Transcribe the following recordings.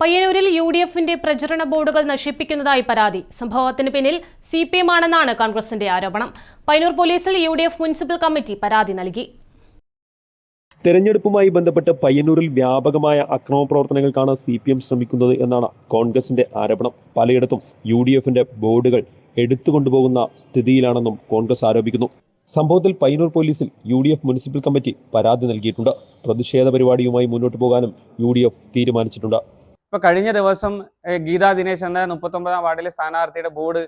പയ്യന്നൂരിൽ U D എഫിന്റെ പ്രചരണ ബോർഡുകൾ നശിപ്പിക്കുന്നതായി പരാതി. സംഭവത്തിന് പിന്നിൽ സി പി എം ആണെന്നാണ് കോൺഗ്രസിന്റെ ആരോപണം. പയ്യന്നൂർ പോലീസിൽ U D F municipal committee പരാതി നൽകി. തെരഞ്ഞെടുപ്പുമായി ബന്ധപ്പെട്ട് പയ്യന്നൂരിൽ വ്യാപകമായ അക്രമ പ്രവർത്തനങ്ങൾക്കാണ് സി പി എം ശ്രമിക്കുന്നത് എന്നാണ് കോൺഗ്രസിന്റെ ആരോപണം. പലയിടത്തും യു ഡി എഫിന്റെ ബോർഡുകൾ എടുത്തുകൊണ്ടുപോകുന്ന സ്ഥിതിയിലാണെന്നും കോൺഗ്രസ് ആരോപിക്കുന്നു. സംഭവത്തിൽ പയ്യന്നൂർ പോലീസിൽ U D F municipal committee പരാതി നൽകിയിട്ടുണ്ട്. പ്രതിഷേധ പരിപാടിയുമായി മുന്നോട്ട് പോകാനും യു ഡി എഫ് തീരുമാനിച്ചിട്ടുണ്ട്. ഇപ്പൊ കഴിഞ്ഞ ദിവസം ഗീതാ ദിനേശ് എന്ന മുപ്പത്തൊമ്പതാം വാർഡിലെ സ്ഥാനാർത്ഥിയുടെ ബോർഡ്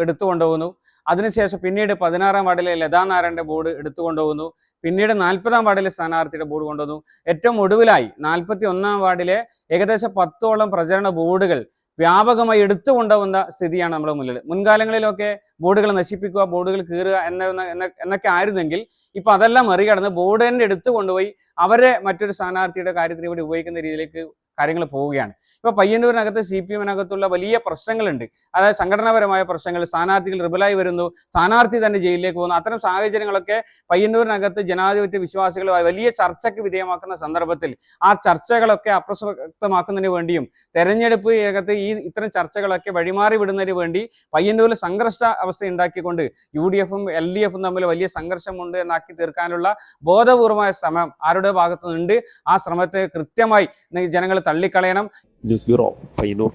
എടുത്തു കൊണ്ടുപോകുന്നു. അതിനുശേഷം പിന്നീട് പതിനാറാം വാർഡിലെ ലതാ നാരായണന്റെ ബോർഡ് എടുത്തു കൊണ്ടുപോകുന്നു. പിന്നീട് നാൽപ്പതാം വാർഡിലെ സ്ഥാനാർത്ഥിയുടെ ബോർഡ് കൊണ്ടുവന്നു ഏറ്റവും ഒടുവിലായി നാൽപ്പത്തി ഒന്നാം വാർഡിലെ ഏകദേശം പത്തോളം പ്രചരണ ബോർഡുകൾ വ്യാപകമായി എടുത്തു കൊണ്ടുവന്ന സ്ഥിതിയാണ് നമ്മുടെ മുന്നിൽ. മുൻകാലങ്ങളിലൊക്കെ ബോർഡുകൾ നശിപ്പിക്കുക ബോർഡുകൾ കീറുക എന്ന എന്ന- എന്നൊക്കെ ആയിരുന്നെങ്കിൽ ഇപ്പൊ അതെല്ലാം മറികടന്ന് ബോർഡ് തന്നെ എടുത്തു കൊണ്ടുപോയി അവരെ മറ്റൊരു സ്ഥാനാർത്ഥിയുടെ കാര്യത്തിന് ഇവിടെ ഉപയോഗിക്കുന്ന രീതിയിലേക്ക് കാര്യങ്ങൾ പോവുകയാണ്. ഇപ്പൊ പയ്യന്നൂരിനകത്ത് സി പി എമ്മിനകത്തുള്ള വലിയ പ്രശ്നങ്ങളുണ്ട്. അതായത് സംഘടനാപരമായ പ്രശ്നങ്ങൾ സ്ഥാനാർത്ഥികൾ റിബലായി വരുന്നു സ്ഥാനാർത്ഥി തന്നെ ജയിലിലേക്ക് പോകുന്നു. അത്തരം സാഹചര്യങ്ങളൊക്കെ പയ്യന്നൂരിനകത്ത് ജനാധിപത്യ വിശ്വാസികൾ വലിയ ചർച്ചയ്ക്ക് വിധേയമാക്കുന്ന സന്ദർഭത്തിൽ ആ ചർച്ചകളൊക്കെ അപ്രസക്തമാക്കുന്നതിന് വേണ്ടിയും തെരഞ്ഞെടുപ്പ് രംഗത്ത് ഈ ഇത്തരം ചർച്ചകളൊക്കെ വഴിമാറി വിടുന്നതിന് വേണ്ടി പയ്യന്നൂരിൽ സംഘർഷ അവസ്ഥ ഉണ്ടാക്കിക്കൊണ്ട് യു ഡി എഫും എൽ ഡി എഫും തമ്മിൽ വലിയ സംഘർഷമുണ്ട് എന്നാക്കി തീർക്കാനുള്ള ബോധപൂർവമായ ശ്രമം ആരുടെ ഭാഗത്തുനിന്നുണ്ട്? ആ ശ്രമത്തെ കൃത്യമായി ജനങ്ങൾ തള്ളിക്കളയണം. News bureau Payyanur